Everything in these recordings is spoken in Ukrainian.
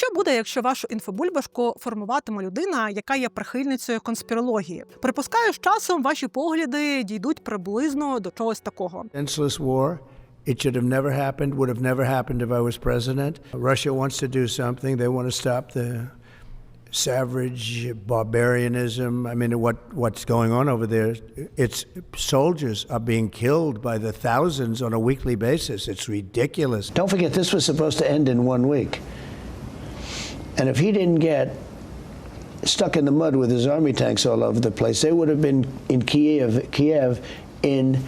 Що буде, якщо вашу інфобульбашку формуватиме людина, яка є прихильницею конспірології? Припускаю, з часом ваші погляди дійдуть приблизно до чогось такого. senseless war. It should have never happened, would have never happened if I was president. Russia wants to do something. They want to stop the savage barbarianism. I mean, what, what's going on over there? Its soldiers are being killed by the thousands on a weekly basis. It's ridiculous. Don't forget, this was supposed to end in one week. And if he didn't get stuck in the mud with his army tanks all over the place, they would have been in Kiev, Kiev in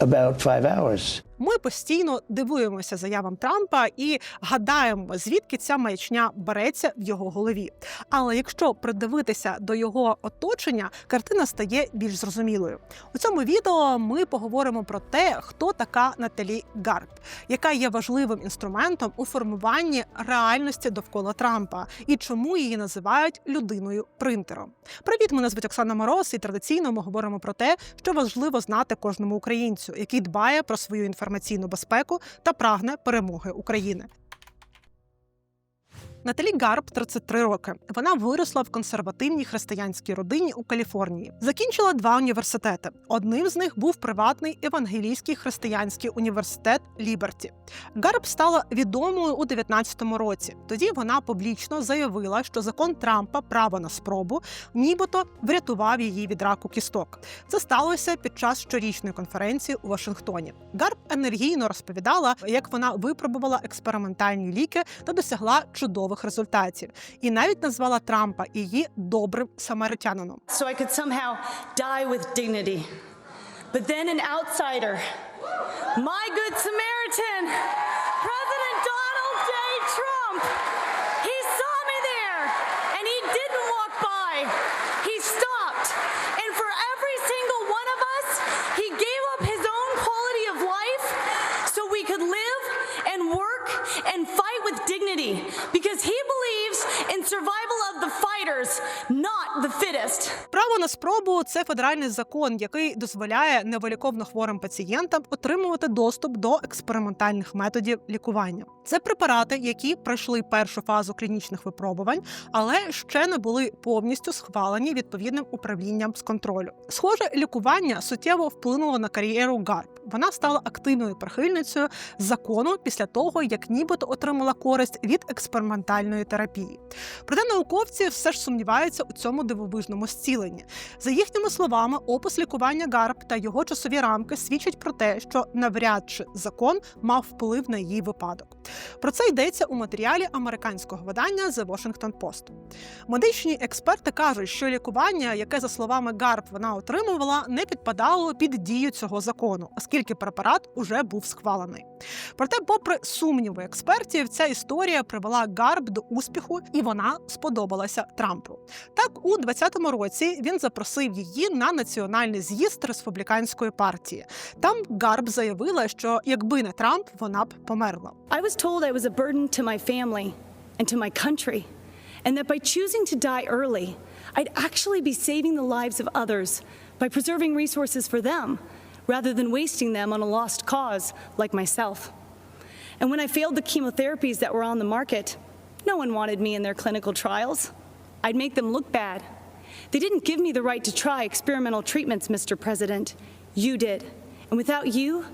about five hours. Ми постійно дивуємося заявам Трампа і гадаємо, звідки ця маячня береться в його голові. Але якщо придивитися до його оточення, картина стає більш зрозумілою. У цьому відео ми поговоримо про те, хто така Наталі Гарп, яка є важливим інструментом у формуванні реальності довкола Трампа, і чому її називають людиною принтером. Привіт, мене звуть Оксана Мороз, і традиційно ми говоримо про те, що важливо знати кожному українцю, який дбає про свою інформаційну безпеку та прагне перемоги України. Наталі Гарп 33 роки. Вона виросла в консервативній християнській родині у Каліфорнії. Закінчила два університети. Одним з них був приватний евангелійський християнський університет Ліберті. Гарп стала відомою у 19-му році. Тоді вона публічно заявила, що закон Трампа право на спробу нібито врятував її від раку кісток. Це сталося під час щорічної конференції у Вашингтоні. Гарп енергійно розповідала, як вона випробувала експериментальні ліки та досягла чудових результатів, і навіть назвала Трампа її добрим самаритянином. so I could somehow die with dignity. But then an outsider, my good Samaritan, President Donald J. Trump, he saw me there and he didn't walk by. He stopped. And for every single one of us, he gave up his own quality of life so we could live and work and fight with dignity because he believes in survival of the fighters, not the fittest. Право на спробу це федеральний закон, який дозволяє невиліковно хворим пацієнтам отримувати доступ до експериментальних методів лікування. Це препарати, які пройшли першу фазу клінічних випробувань, але ще не були повністю схвалені відповідним управлінням з контролю. Схоже, лікування суттєво вплинуло на кар'єру Гарп. Вона стала активною прихильницею закону після того, як нібито отримала користь від експериментальної терапії. Проте науковці все ж сумніваються у цьому дивовижному зціленні. За їхніми словами, опис лікування Гарп та його часові рамки свідчать про те, що навряд чи закон мав вплив на її випадок. Про це йдеться у матеріалі американського видання The Washington Post. Медичні експерти кажуть, що лікування, яке за словами Гарп вона отримувала, не підпадало під дію цього закону, оскільки препарат уже був схвалений. Проте, попри сумніви експертів, ця історія привела Гарп до успіху, і вона сподобалася Трампу. Так, у 2020 році він запросив її на національний з'їзд республіканської партії. Там Гарп заявила, що якби не Трамп, вона б померла. I was told I was a burden to my family and to my country, and that by choosing to die early, I'd actually be saving the lives of others by preserving resources for them rather than wasting them on a lost cause like myself. And when I failed the chemotherapies that were on the market, no one wanted me in their clinical trials. I'd make them look bad. They didn't give me the right to try experimental treatments, Mr. President. You did. And without you,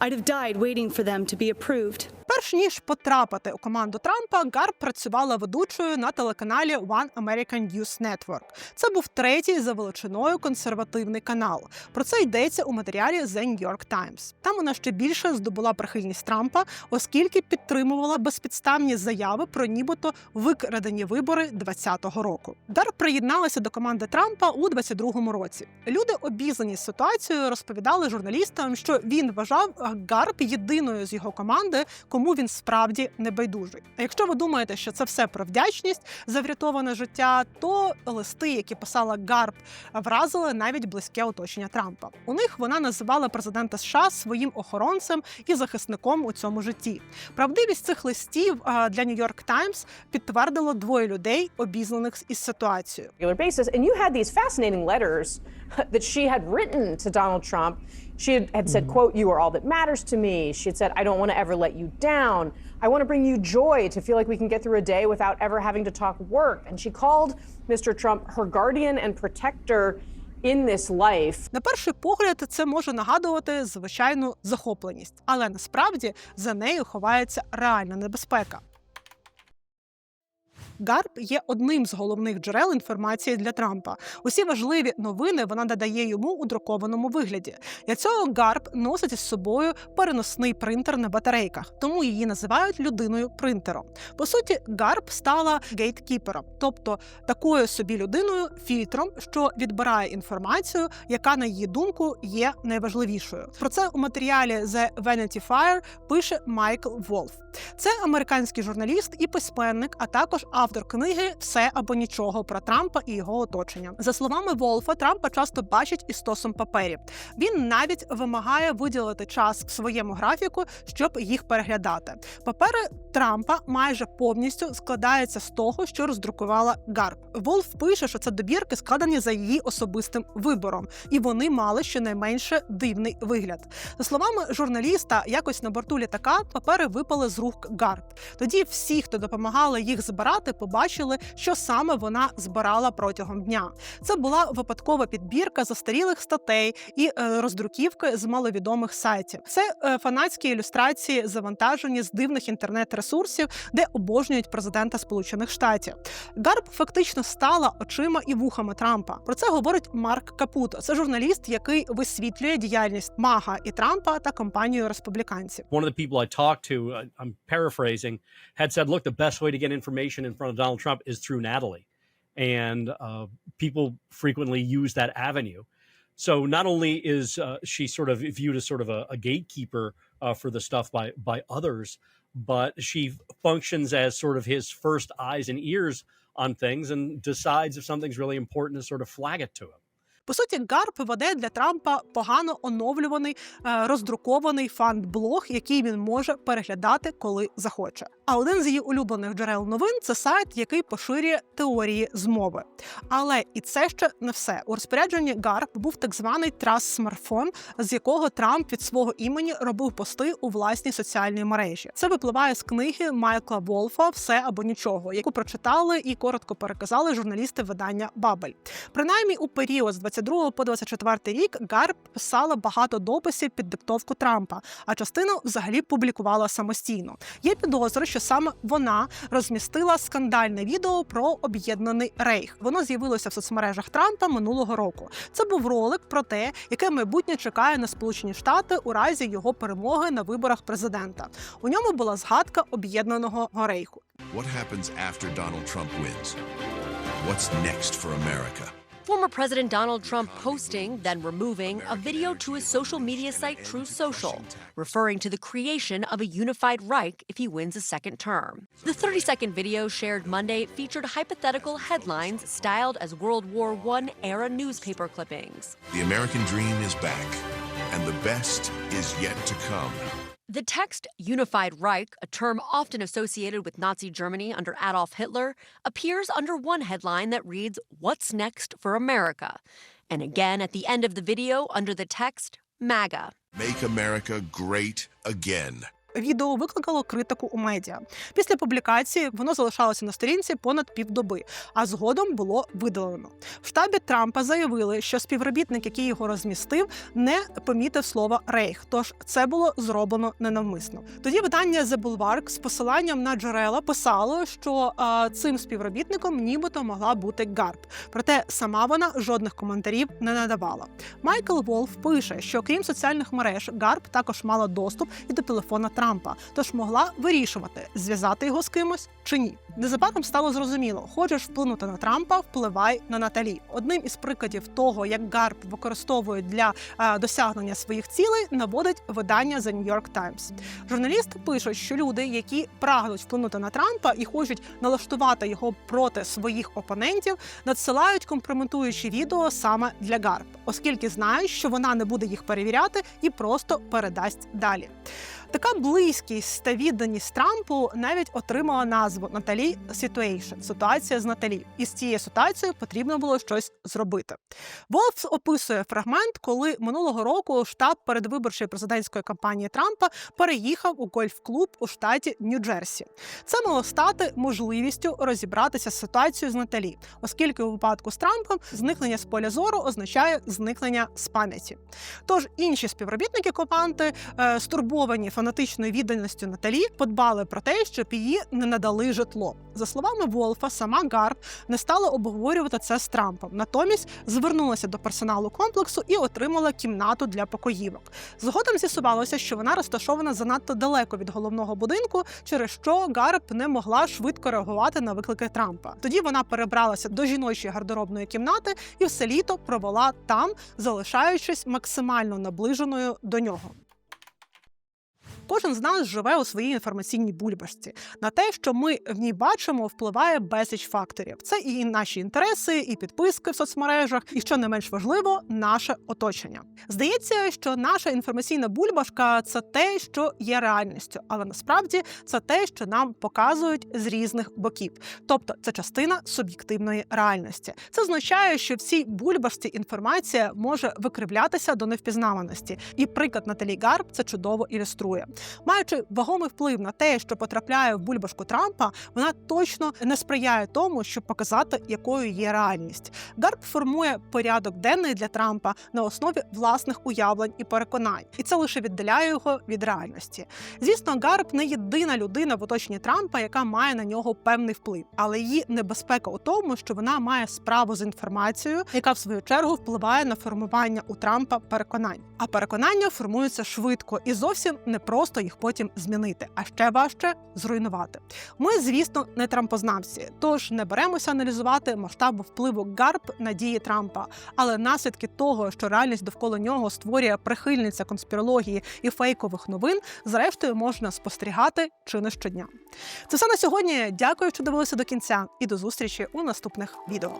I'd have died waiting for them to be approved. Перш ніж потрапити у команду Трампа, Гарп працювала ведучою на телеканалі One American News Network. Це був третій за величиною консервативний канал. Про це йдеться у матеріалі The New York Times. Там вона ще більше здобула прихильність Трампа, оскільки підтримувала безпідставні заяви про нібито викрадені вибори 2020 року. Гарп приєдналася до команди Трампа у 22-му році. Люди, обізнані з ситуацією, розповідали журналістам, що він вважав Гарп єдиною з його команди, кому він справді не байдужий. А якщо ви думаєте, що це все про вдячність за врятоване життя, то листи, які писала Гарп, вразили навіть близьке оточення Трампа. У них вона називала президента США своїм охоронцем і захисником у цьому житті. Правдивість цих листів для York Times підтвердило двоє людей, обізнаних із ситуацією. And you had these fascinating letters that she had written to Donald Trump She had, had said, quote, you are all that matters to me. She had said, I don't want to ever let you down. I want to bring you joy to feel like we can get through a day without ever having to talk work. And she called Mr. Trump her guardian and protector in this life. На перший погляд, це може нагадувати звичайну захопленість, але насправді за нею ховається реальна небезпека. Гарп є одним з головних джерел інформації для Трампа. Усі важливі новини вона надає йому у друкованому вигляді. Для цього Гарп носить із собою переносний принтер на батарейках, тому її називають людиною принтером. По суті, Гарп стала гейткіпером, тобто такою собі людиною, фільтром, що відбирає інформацію, яка на її думку є найважливішою. Про це у матеріалі The Vanity Fair пише Майкл Волф. Це американський журналіст і письменник, а також автор книги Все або нічого про Трампа і його оточення. За словами Волфа, Трампа часто бачить із стосом паперів. Він навіть вимагає виділити час своєму графіку, щоб їх переглядати. Папери Трампа майже повністю складаються з того, що роздрукувала Гарп. Волф пише, що це добірки складені за її особистим вибором, і вони мали щонайменше дивний вигляд. За словами журналіста, якось на борту літака папери випали з рук Гарп. Тоді всі, хто допомагали їх збирати, побачили, що саме вона збирала протягом дня. Це була випадкова підбірка застарілих статей і е, роздруківки з маловідомих сайтів. Це е, фанатські ілюстрації, завантажені з дивних інтернет-ресурсів, де обожнюють президента Сполучених Штатів. Гарп фактично стала очима і вухами Трампа. Про це говорить Марк Капуто. Це журналіст, який висвітлює діяльність Мага і Трампа та компанію республіканців. one of the people I talked to, uh, I'm paraphrasing, had said, "Look, the best way to get information in front of Donald Trump is through Natalie," and uh, people frequently use that avenue. So not only is uh, she sort of viewed as sort of a, a gatekeeper uh, for the stuff by by others, but she functions as sort of his first eyes and ears on things and decides if something's really important to sort of flag it to him. По суті, Гарп веде для Трампа погано оновлюваний е, роздрукований фан-блог, який він може переглядати, коли захоче. А один з її улюблених джерел новин це сайт, який поширює теорії змови. Але і це ще не все. У розпорядженні Гарп був так званий трас-смартфон, з якого Трамп від свого імені робив пости у власній соціальній мережі. Це випливає з книги Майкла Волфа Все або нічого, яку прочитали і коротко переказали журналісти видання Бабель. Принаймні у період з 22 по 24 рік Гарп писала багато дописів під диктовку Трампа, а частину взагалі публікувала самостійно. Є підозри, що саме вона розмістила скандальне відео про об'єднаний рейх. Воно з'явилося в соцмережах Трампа минулого року. Це був ролик про те, яке майбутнє чекає на Сполучені Штати у разі його перемоги на виборах президента. У ньому була згадка об'єднаного рейху. What happens after Donald Trump wins? What's next for America? Former President Donald Trump posting, then removing, a video to his social media site True Social, referring to the creation of a unified Reich if he wins a second term. The 30 second video shared Monday featured hypothetical headlines styled as World War I era newspaper clippings. The American dream is back, and the best is yet to come. The text Unified Reich, a term often associated with Nazi Germany under Adolf Hitler, appears under one headline that reads, What's Next for America? And again at the end of the video under the text, MAGA. Make America great again. Відео викликало критику у медіа. Після публікації воно залишалося на сторінці понад півдоби, а згодом було видалено. В штабі Трампа заявили, що співробітник, який його розмістив, не помітив слова рейх. Тож це було зроблено ненавмисно. Тоді видання The Bulwark з посиланням на джерела писало, що а, цим співробітником нібито могла бути Гарп. Проте сама вона жодних коментарів не надавала. Майкл Волф пише, що крім соціальних мереж, Гарп також мала доступ і до телефона Трампа, тож могла вирішувати, зв'язати його з кимось чи ні. Незабаром стало зрозуміло, хочеш вплинути на Трампа, впливай на Наталі. Одним із прикладів того, як Гарп використовують для е, досягнення своїх цілей, наводить видання The New York Times. Журналісти пишуть, що люди, які прагнуть вплинути на Трампа і хочуть налаштувати його проти своїх опонентів, надсилають компрометуючі відео саме для Гарп, оскільки знають, що вона не буде їх перевіряти і просто передасть далі. Така близькість та відданість Трампу навіть отримала назву Наталі Situation – ситуація з Наталі. І з цією ситуацією потрібно було щось зробити. Волфс описує фрагмент, коли минулого року штаб передвиборчої президентської кампанії Трампа переїхав у гольф-клуб у штаті Нью-Джерсі. Це мало стати можливістю розібратися з ситуацією з Наталі, оскільки у випадку з Трампом зникнення з поля зору означає зникнення з пам'яті. Тож інші співробітники команди, е, стурбовані фанатичною відданістю Наталі, подбали про те, щоб її не надали житло. За словами Волфа, сама Гарп не стала обговорювати це з Трампом. Натомість звернулася до персоналу комплексу і отримала кімнату для покоївок. Згодом з'ясувалося, що вона розташована занадто далеко від головного будинку, через що Гарп не могла швидко реагувати на виклики Трампа. Тоді вона перебралася до жіночої гардеробної кімнати і все літо провела там, залишаючись максимально наближеною до нього. Кожен з нас живе у своїй інформаційній бульбашці. На те, що ми в ній бачимо, впливає безліч факторів. Це і наші інтереси, і підписки в соцмережах, і що не менш важливо, наше оточення. Здається, що наша інформаційна бульбашка це те, що є реальністю, але насправді це те, що нам показують з різних боків. Тобто це частина суб'єктивної реальності. Це означає, що в цій бульбашці інформація може викривлятися до невпізнаваності. І приклад Наталі Гарб це чудово ілюструє. Маючи вагомий вплив на те, що потрапляє в бульбашку Трампа, вона точно не сприяє тому, щоб показати, якою є реальність. Гарб формує порядок денний для Трампа на основі власних уявлень і переконань, і це лише віддаляє його від реальності. Звісно, Гарб не єдина людина в оточенні Трампа, яка має на нього певний вплив, але її небезпека у тому, що вона має справу з інформацією, яка в свою чергу впливає на формування у Трампа переконань. А переконання формуються швидко і зовсім не просто їх потім змінити, а ще важче зруйнувати. Ми, звісно, не трампознавці, тож не беремося аналізувати масштабу впливу Гарб на дії Трампа, але наслідки того, що реальність довкола нього створює прихильниця конспірології і фейкових новин, зрештою можна спостерігати чи не щодня. Це все на сьогодні. Дякую, що дивилися до кінця, і до зустрічі у наступних відео.